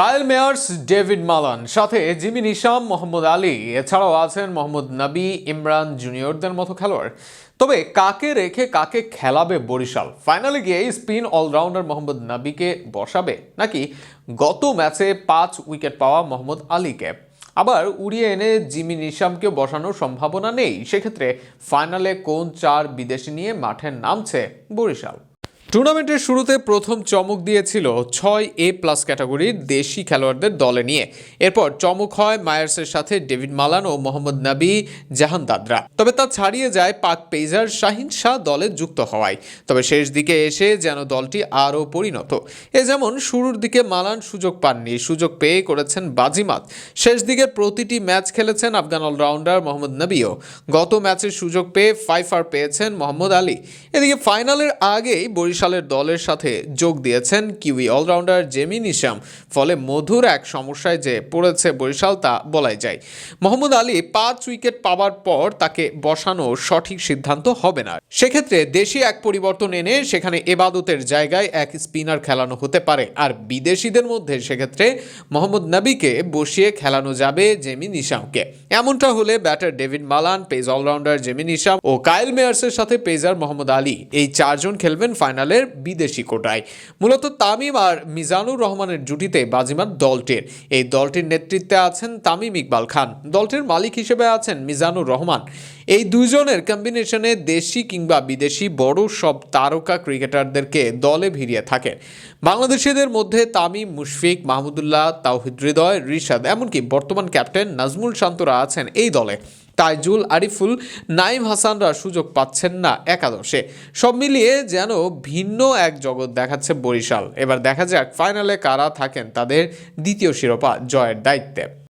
কায়েল Mayers, David Malan, সাথে Jimmy Neesham, Mohammad Ali, এছাড়াও আছেন মোহাম্মদ নবী, ইমরান জুনিয়রদের মতো খেলোয়াড়। তবে কাকে রেখে কাকে খেলাবে বরিশাল? ফাইনালে গিয়ে স্পিন অলরাউন্ডার মোহাম্মদ নবীকে বসাবে নাকি গত ম্যাচে পাঁচ উইকেট পাওয়া মোহাম্মদ আলীকে? আবার উড়িয়ে এনে জিমি নিশামকে বসানোর সম্ভাবনা নেই। সেক্ষেত্রে ফাইনালে কোন চার বিদেশি নিয়ে মাঠে নামছে বরিশাল? টুর্নামেন্টের শুরুতে প্রথম চমক দিয়েছিল ছয় এ প্লাস ক্যাটাগরির দেশি খেলোয়াড়দের দলে নিয়ে। এরপর চমক হয় মায়ার্সের সাথে ডেভিড মালান ও মোহাম্মদ নবী জাহান দাদরা তবে তা ছাড়িয়ে যায় পাক পেজার শাহিন শাহ দলে যুক্ত হওয়ায়। তবে শেষ দিকে এসে যেন দলটি আরও পরিণত। এ যেমন শুরুর দিকে মালান সুযোগ পাননি, সুযোগ পেয়ে করেছেন বাজিমাত। শেষ দিকের প্রতিটি ম্যাচ খেলেছেন আফগান অলরাউন্ডার মোহাম্মদ নবীও। গত ম্যাচের সুযোগ পেয়ে ফাইফার পেয়েছেন মোহাম্মদ আলী। এদিকে ফাইনালের আগেই বরিশালের দলের সাথে যোগ দিয়েছেন কিউই অলরাউন্ডার জেমি নিশাম। ফলে মধুর এক সমস্যায় যে পড়েছে বরিশাল তা বলাই যায়। মোহাম্মদ আলী পাঁচ উইকেট পাওয়ার পর তাকে বসানো সঠিক সিদ্ধান্ত হবে না। সেক্ষেত্রে দেশি এক পরিবর্তন এনে সেখানে এবাদতের জায়গায় এক স্পিনার খেলানো হতে পারে। আর বিদেশিদের মধ্যে সেক্ষেত্রে মোহাম্মদ নবীকে বসিয়ে খেলানো যাবে জেমি নিশামকে। এমনটা হলে batter David Malan, pace allrounder Jimmy Neesham ও কাইল মেয়ার্সের সাথে পেজার মোহাম্মদ আলী এই চারজন খেলবেন ফাইনালের বিদেশি কোটায়। মূলত তামিম আর মিজানুর রহমানের জুটিতে বাজিমাত দলটির। এই দলটির নেতৃত্বে আছেন তামিম ইকবাল খান। দলটির মালিক হিসেবে আছেন মিজানুর রহমান। এই দুইজনের কম্বিনেশনে দেশি কিংবা বিদেশি বড় সব তারকা ক্রিকেটারদেরকে দলে ভিড়িয়ে থাকে। বাংলাদেশিদের মধ্যে তামিম, মুশফিক, মাহমুদুল্লাহ, তাওহিদ হৃদয়, রিশাদ, এমনকি বর্তমান ক্যাপ্টেন নাজমুল শান্তরা আছেন এই দলে। তাইজুল আরিফুল নাইম হাসানরা সুযোগ পাচ্ছেন না একাদশে। সব মিলিয়ে যেন ভিন্ন এক জগৎ দেখাচ্ছে বরিশাল। এবার দেখা যাক ফাইনালে কারা থাকেন তাদের দ্বিতীয় শিরোপা জয়ের দায়িত্বে।